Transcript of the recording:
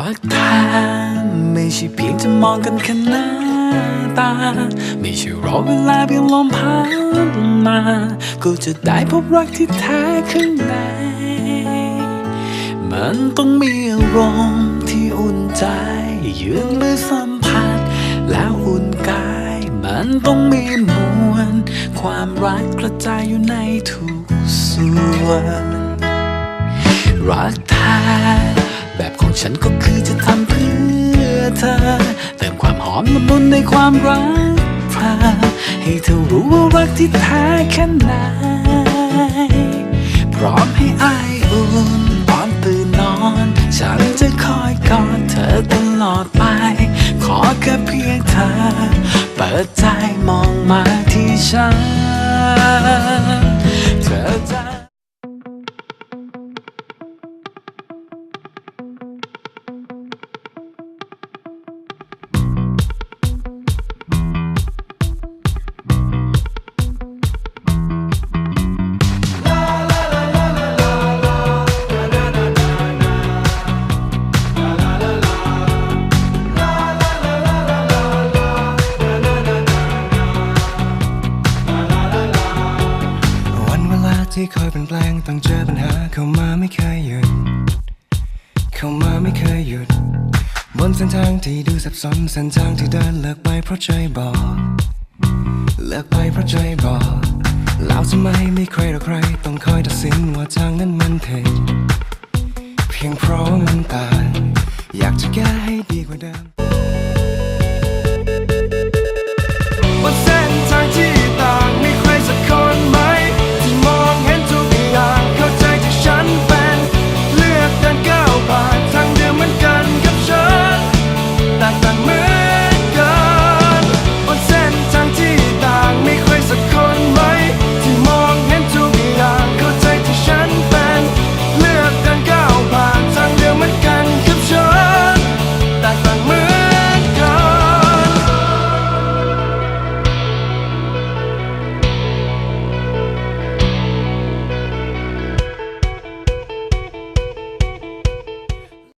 รักแท้ไม่ใช่เพียงจะมองกันแค่หน้าตา ไม่ใช่รอเวลาเพียงลมพัดมา ก็จะได้พบรักที่แท้ข้างใน มันต้องมีอารมณ์ที่อุ่นใจ ยืนมือสัมผัส แล้วอุ่นกาย มันต้องมีมวลความรักกระจายอยู่ในทุกส่วน รักแท้ ของฉันก็คือจะทำเพื่อเธอ เติมความหอมละมุนในความรักเธอให้เธอรู้ว่ารักที่แท้แค่ไหน พร้อมให้อายอุ่นตอนตื่นนอน ฉันจะคอยกอดเธอตลอดไป ขอแค่เพียงเธอ เปิดใจมองมาที่ฉัน ที่คอยเปลี่ยนแปลงต้องเจอปัญหาเข้ามาไม่เคยหยุด เข้ามาไม่เคยหยุด บนเส้นทางที่ดูสับสนเส้นทางที่เดินเลิกไปเพราะใจบอก เลิกไปเพราะใจบอกแล้วทำไมไม่ใครหรอใคร ต้องคอยตัดสินว่าทางนั้นมันผิดเพียงเพราะมันต่าง